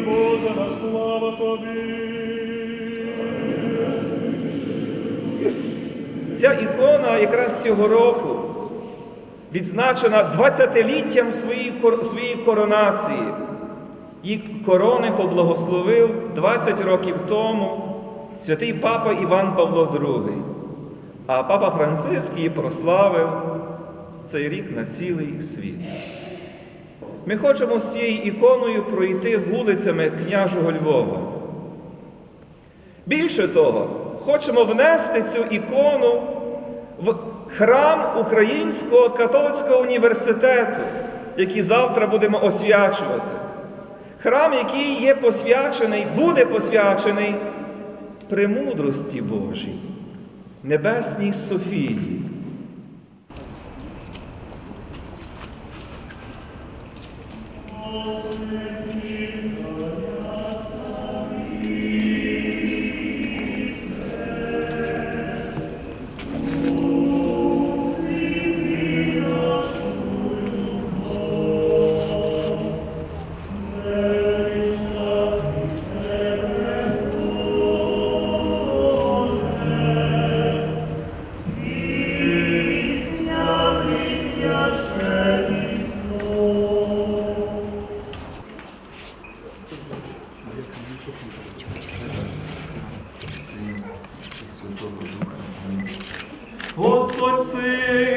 Боже, на слава Тобі. Ця ікона якраз цього року відзначена 20-літтям своєї, своєї коронації. Її корони поблагословив 20 років тому святий папа Іван Павло II. А папа Франциск її прославив цей рік на цілий світ. Ми хочемо з цією іконою пройти вулицями княжого Львова. Більше того, хочемо внести цю ікону в храм Українського католицького університету, який завтра будемо освячувати. Храм, який є посвячений, буде посвячений премудрості Божій, Небесній Софії. Amen. você.